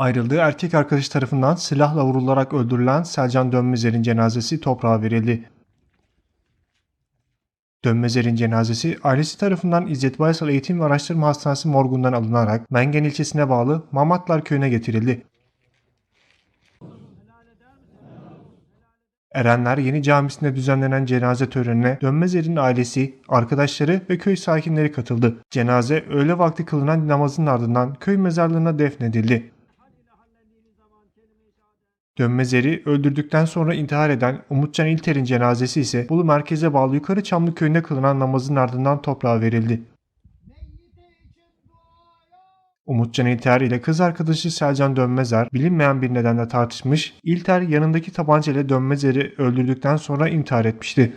Ayrıldığı erkek arkadaşı tarafından silahla vurularak öldürülen Selcan Dönmezer'in cenazesi toprağa verildi. Dönmezer'in cenazesi ailesi tarafından İzzet Baysal Eğitim ve Araştırma Hastanesi morgundan alınarak Mengen ilçesine bağlı Mamatlar köyüne getirildi. Erenler Yeni Camisi'nde düzenlenen cenaze törenine Dönmezer'in ailesi, arkadaşları ve köy sakinleri katıldı. Cenaze öğle vakti kılınan namazın ardından köy mezarlığına defnedildi. Dönmezer'i öldürdükten sonra intihar eden Umutcan İlter'in cenazesi ise Bolu merkeze bağlı Yukarı Çamlı köyünde kılınan namazın ardından toprağa verildi. Umutcan İlter ile kız arkadaşı Selcan Dönmezer bilinmeyen bir nedenle tartışmış, İlter yanındaki tabancayla Dönmezer'i öldürdükten sonra intihar etmişti.